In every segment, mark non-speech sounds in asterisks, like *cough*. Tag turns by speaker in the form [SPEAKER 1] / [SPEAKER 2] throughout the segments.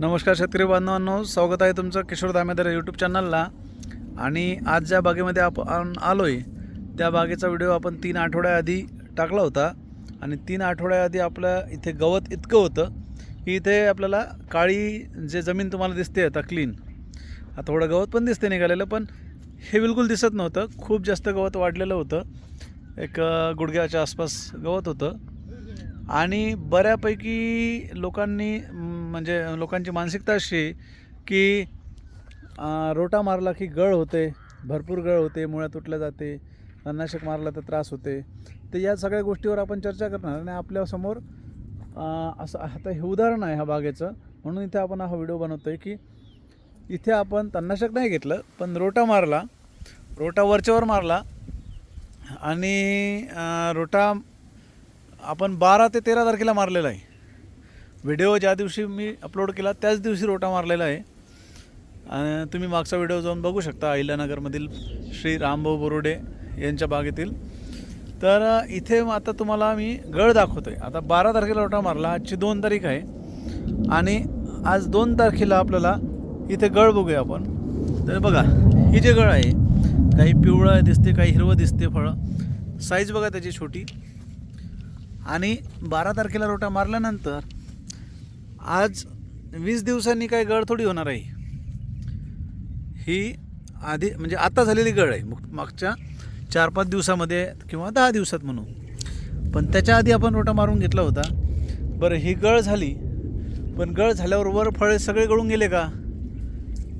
[SPEAKER 1] नमस्कार शेतकरी बांधवांनो स्वागत आहे तुमचं किशोर दामेदर यूट्यूब चॅनलला आणि आज ज्या बागेमध्ये आपण आलो आहे त्या बागेचा व्हिडिओ आपण तीन आठवड्याआधी टाकला होता. आणि तीन आठवड्याआधी आपल्या इथे गवत इतकं होतं की इथे आपल्याला काळी जे जमीन तुम्हाला दिसते आता क्लीन आता थोडं गवत पण दिसते निघालेलं पण हे बिलकुल दिसत नव्हतं. खूप जास्त गवत वाढलेलं होतं. एक गुडघ्याच्या आसपास गवत होतं. आणि बऱ्यापैकी लोकांनी म्हणजे लोकांची मानसिकता अशी की रोटा मारला की गळ होते भरपूर गळ होते मुळ्या तुटल्या जाते तणनाशक मारला तर त्रास होते. तर या सगळ्या गोष्टीवर आपण चर्चा करणार आणि आपल्यासमोर असं आता हे उदाहरण आहे ह्या बागेचं. म्हणून इथे आपण हा व्हिडिओ बनवतो आहे की इथे आपण तणनाशक नाही घेतलं पण रोटा मारला रोटा वरच्यावर मारला आणि रोटा आपण बारा ते तेरा तारखेला मारलेला आहे. व्हिडिओ ज्या दिवशी मी अपलोड केला त्याच दिवशी रोटा मारलेला आहे. आणि तुम्ही मागचा व्हिडिओ जाऊन बघू शकता अहिल्यानगरमधील श्री रामभाऊ बोरोडे यांच्या बागेतील. तर इथे आता तुम्हाला मी गळ दाखवतो आहे आता बारा तारखेला रोटा मारला आजची दोन तारीख आहे. आणि आज दोन तारखेला आपल्याला इथे गळ बघूया आपण. तर बघा ही जे गळ आहे काही पिवळं दिसते काही हिरवं दिसते फळं. साईज बघा त्याची छोटी. आणि बारा तारखेला रोटा मारल्यानंतर आज वीस दिवसांनी काय गळ थोडी होणार आहे. ही आधी म्हणजे आता झालेली गळ आहे. मग मागच्या चार पाच दिवसामध्ये किंवा दहा दिवसात म्हणू पण त्याच्या आधी आपण रोटा मारून घेतला होता. बरं ही गळ झाली. पण गळ झाल्यावर वर फळे सगळे गळून गेले का?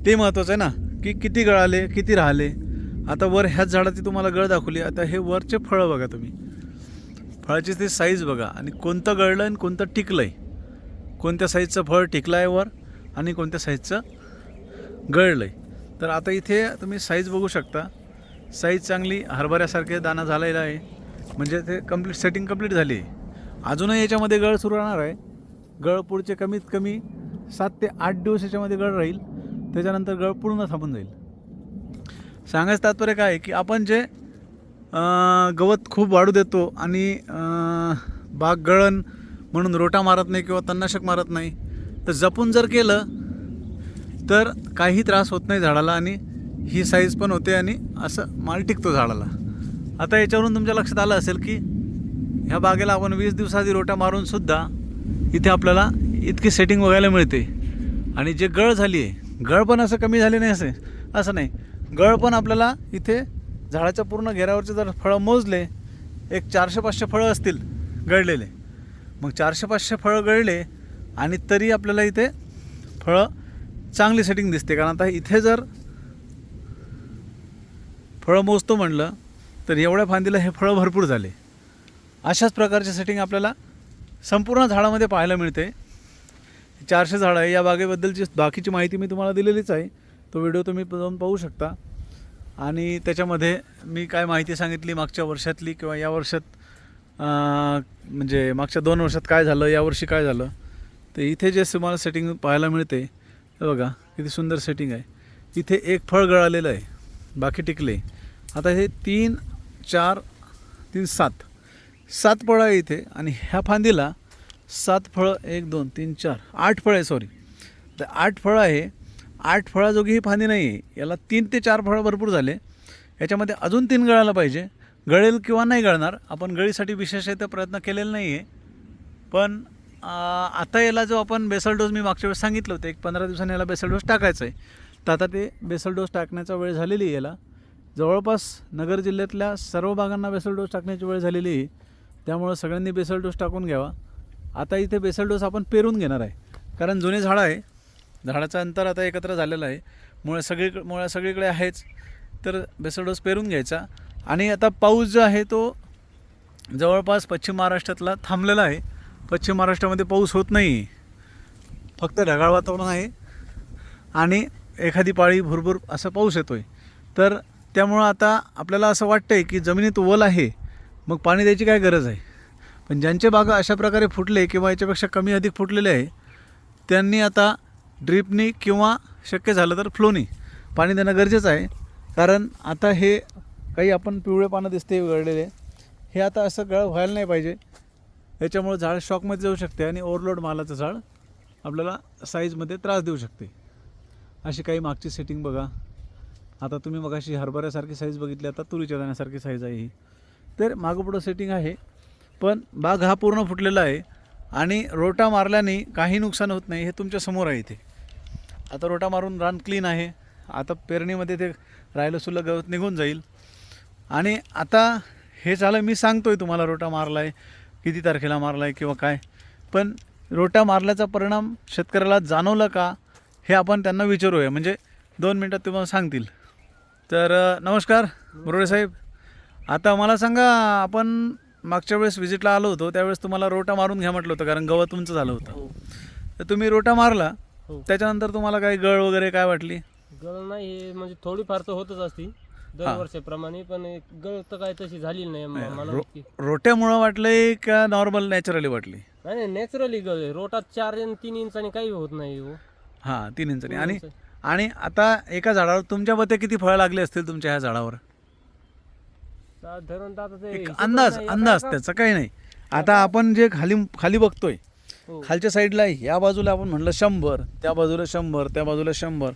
[SPEAKER 1] ते महत्त्वाचं आहे ना की किती गळाले किती राहिले. आता वर ह्याच झाडाची तुम्हाला गळ दाखवली. आता हे वरचे फळं बघा तुम्ही. फळाची ती साईज बघा. आणि कोणतं गळलं आणि कोणतं टिकलं आहे कोणत्या साईजचं फळ टिकलं आहे वर आणि कोणत्या साईजचं गळलं आहे तर आता इथे तुम्ही साईज बघू शकता. साईज चांगली हरभऱ्यासारखे दाना झालेला आहे. म्हणजे ते कंप्लीट सेटिंग कंप्लीट झाली आहे. अजूनही याच्यामध्ये गळ सुरू राहणार आहे. गळ पुढचे कमीत कमी सात ते आठ दिवस याच्यामध्ये गळ राहील. त्याच्यानंतर गळ पूर्ण थांबून जाईल. सांगायचं तात्पर्य काय आहे की आपण जे गवत खूप वाढू देतो आणि बाग गळण म्हणून रोटा मारत नाही किंवा तणनाशक मारत नाही. तर जपून जर केलं तर काही त्रास होत नाही झाडाला आणि ही साईज पण होते आणि असं माल टिकतो झाडाला. आता याच्यावरून तुमच्या लक्षात आलं असेल की ह्या बागेला आपण वीस दिवसाआधी रोटा मारूनसुद्धा इथे आपल्याला इतकी सेटिंग बघायला मिळते. आणि जे गळ झाली आहे गळ पण असं कमी झाले नाही असे असं नाही. गळ पण आपल्याला इथे झाडाच्या पूर्ण घेरावरचे जर फळं मोजले एक चारशे पाचशे फळं असतील गळलेले. मग चारशे पाचशे फळं गळले आणि तरी आपल्याला इथे फळं चांगली सेटिंग दिसते. कारण आता इथे जर फळं मोजतो म्हणलं तर एवढ्या फांदीला हे फळं भरपूर झाले. अशाच प्रकारचे सेटिंग आपल्याला संपूर्ण झाडामध्ये पाहायला मिळते. चारशे झाडं आहे. या बागेबद्दलची बाकीची माहिती मी तुम्हाला दिलेलीच आहे. तो व्हिडिओ तुम्ही जाऊन पाहू शकता. आणि त्याच्यामध्ये मी काय माहिती सांगितली मागच्या वर्षातली किंवा या वर्षात म्हणजे मागच्या दोन वर्षात काय झालं यावर्षी काय झालं तर इथे जे तुम्हाला सेटिंग पाहायला मिळते बघा किती सुंदर सेटिंग आहे. इथे एक फळ गळालेलं आहे बाकी टिकले. आता हे तीन चार तीन सात. सात फळं आहे इथे आणि ह्या फांदीला सात फळं एक दोन तीन चार आठ फळं आहे सॉरी तर आठ फळं आहे आठ फळाजोगी ही फांदी नाही आहे याला तीन ते चार फळं भरपूर झाले. याच्यामध्ये अजून तीन गळायला पाहिजे. गळेल किंवा नाही गळणार आपण गळीसाठी विशेष आहे प्रयत्न केलेला नाही आहे पण आता याला जो आपण बेसल डोस मी मागच्या वेळेस सांगितलं होतं एक पंधरा दिवसांनी याला बेसल डोस टाकायचं आहे तर आता ते बेसल डोस टाकण्याचा वेळ झालेली आहे याला. जवळपास नगर जिल्ह्यातल्या सर्व भागांना बेसल डोस टाकण्याची वेळ झालेली आहे. त्यामुळं सगळ्यांनी बेसल डोस टाकून घ्यावा. आता इथे बेसल डोस आपण पेरून घेणार आहे. कारण जुने झाडं आहे. झाडाचं अंतर आता एकत्र झालेलं आहे. मुळे सगळी मुळ्या सगळीकडे आहेच. तर बेसल डोस पेरून घ्यायचा. आणि आता पाऊस जो आहे तो जवळपास पश्चिम महाराष्ट्रातला थांबलेला आहे. पश्चिम महाराष्ट्रामध्ये पाऊस होत नाही. फक्त ढगाळ वातावरण आहे. आणि एखादी पाळी भरभूर असा पाऊस येतो आहे तर त्यामुळं आता आपल्याला असं वाटतं आहे की जमिनीत वल आहे. मग पाणी द्यायची काय गरज आहे? पण ज्यांचे बागा अशा प्रकारे फुटले किंवा याच्यापेक्षा कमी अधिक फुटलेले आहे त्यांनी आता ड्रीपनी किंवा शक्य झालं तर फ्लोनी पाणी देणं गरजेचं आहे. कारण आता हे काही आपण पिवळे पानं दिसते गळलेले. हे आता असं गळ व्हायला नाही पाहिजे. याच्यामुळे झाड शॉकमध्ये जाऊ शकते आणि ओव्हरलोड मालाचं झाड आपल्याला साईजमध्ये त्रास देऊ शकते. अशी काही मागची सेटिंग बघा. आता तुम्ही मग अशी हरभऱ्यासारखी साईज बघितली आता तुरीच्या दाण्यासारखी साईज आहे ही. तर मागपुढं सेटिंग आहे. पण बाग हा पूर्ण फुटलेला आहे आणि रोटा मारल्याने काही नुकसान होत नाही हे तुमच्यासमोर आहे इथे. आता रोटा मारून रान क्लीन आहे. आता पेरणीमध्ये ते राहिलं सुलं गवत निघून जाईल. आणि आता हे झालं मी सांगतोय तुम्हाला रोटा मारला आहे किती तारखेला मारला आहे किंवा काय. पण रोटा मारल्याचा परिणाम शेतकऱ्याला जाणवला का हे आपण त्यांना विचारूया. म्हणजे दोन मिनटात तुम्हाला सांगतील. तर नमस्कार मुरळे साहेब. आता मला सांगा आपण मागच्या वेळेस व्हिजिटला आलो होतो त्यावेळेस तुम्हाला रोटा मारून घ्या म्हटलं होतं कारण गवत उंच झालं होतं.
[SPEAKER 2] हो.
[SPEAKER 1] तर तुम्ही रोटा मारला
[SPEAKER 2] हो.
[SPEAKER 1] त्याच्यानंतर तुम्हाला काही गळ वगैरे काय वाटली?
[SPEAKER 2] गळ नाही म्हणजे थोडीफार तर होतच असती. दरवर्षाप्रमाणे पण गळ तर काय तशी झाली नाही मला.
[SPEAKER 1] रोट्यामुळं वाटलंय का नॉर्मल नॅचरली वाटली
[SPEAKER 2] नाही नाही नॅचरली गळ आहे रोटात चार आणि तीन इंचाने काही होत नाही हो
[SPEAKER 1] हां तीन इंचानी आणि. आणि आता एका झाडावर तुमच्या मते किती फळं लागली असतील तुमच्या ह्या झाडावर
[SPEAKER 2] साधारणतः आता ते
[SPEAKER 1] एक
[SPEAKER 2] हिशोबच
[SPEAKER 1] अंदाज
[SPEAKER 2] नाही.
[SPEAKER 1] अंदाज त्याचा काही नाही आता आपण जे खाली खाली बघतोय
[SPEAKER 2] हो.
[SPEAKER 1] खालच्या साईडला या बाजूला आपण म्हणलं शंभर त्या बाजूला शंभर त्या बाजूला शंभर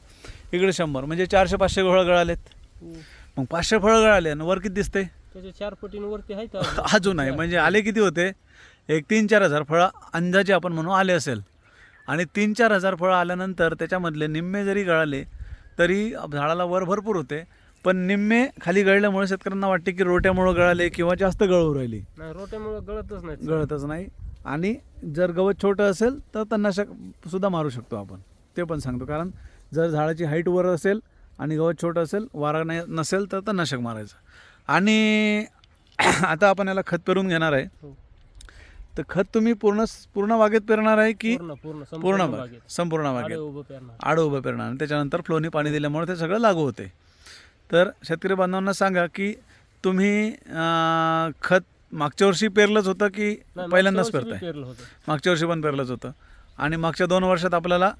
[SPEAKER 1] इकडे शंभर म्हणजे चारशे पाचशे फळं गळालेत
[SPEAKER 2] हो.
[SPEAKER 1] मग पाचशे फळं गळाले आणि वर किती दिसते
[SPEAKER 2] त्याच्या चार पटींवरती आहेत *laughs*
[SPEAKER 1] अजून आहे म्हणजे आले किती होते? एक तीन चार हजार फळं अंदाजे आपण म्हणू आले असेल. आणि तीन चार हजार फळं आल्यानंतर त्याच्यामधले निम्मे जरी गळाले तरी झाडाला वर भरपूर होते. पण निम्मे खाली गळल्यामुळे शेतकऱ्यांना वाटते की रोट्यामुळं गळाले किंवा जास्त गळू राहिली.
[SPEAKER 2] नाही रोट्यामुळे गळतच नाही.
[SPEAKER 1] गळतच नाही. आणि जर गवत छोटं असेल तर तणनाशक सुद्धा मारू शकतो आपण. ते पण सांगतो कारण जर झाडाची हाईट वर असेल आणि गवत छोटं असेल वारा नाही नसेल तर तणनाशक मारायचं. आणि *clears throat* आता आपण याला खत पेरून घेणार आहे.
[SPEAKER 2] हो.
[SPEAKER 1] तर खत तुम्ही पूर्ण पूर्ण बागेत पेरणार आहे की
[SPEAKER 2] पूर्ण पूर्ण
[SPEAKER 1] पूर्ण
[SPEAKER 2] संपूर्ण
[SPEAKER 1] बाग
[SPEAKER 2] बागेत.
[SPEAKER 1] संपूर्ण
[SPEAKER 2] आडे
[SPEAKER 1] बागेत.
[SPEAKER 2] उभं पेरणार.
[SPEAKER 1] आडं उभं पेरणार. आणि त्याच्यानंतर फ्लोनी पाणी दिल्यामुळे ते सगळं लागू होते. तर शेतकरी बांधवांना सांगा की तुम्ही खत मागच्या वर्षी पेरलंच होतं की पहिल्यांदाच पेरताय? मागच्या वर्षी पण पेरलंच होतं. आणि मागच्या दोन वर्षात आपल्याला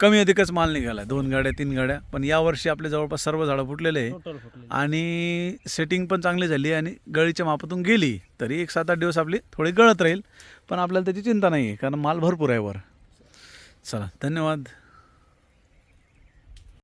[SPEAKER 1] कमी अधिकच माल निघाला. दोन गाड्या तीन गाड्या. पण यावर्षी आपले जवळपास सर्व झाडं फुटलेले आहे
[SPEAKER 2] टोटल फुटले
[SPEAKER 1] आणि सेटिंग पण चांगली झाली आणि गळीच्या मापातून गेली. तरी एक सात आठ दिवस आपली थोडी गळत राहील. पण आपल्याला त्याची चिंता नाही आहे कारण माल भरपूर आहे वर. चला धन्यवाद.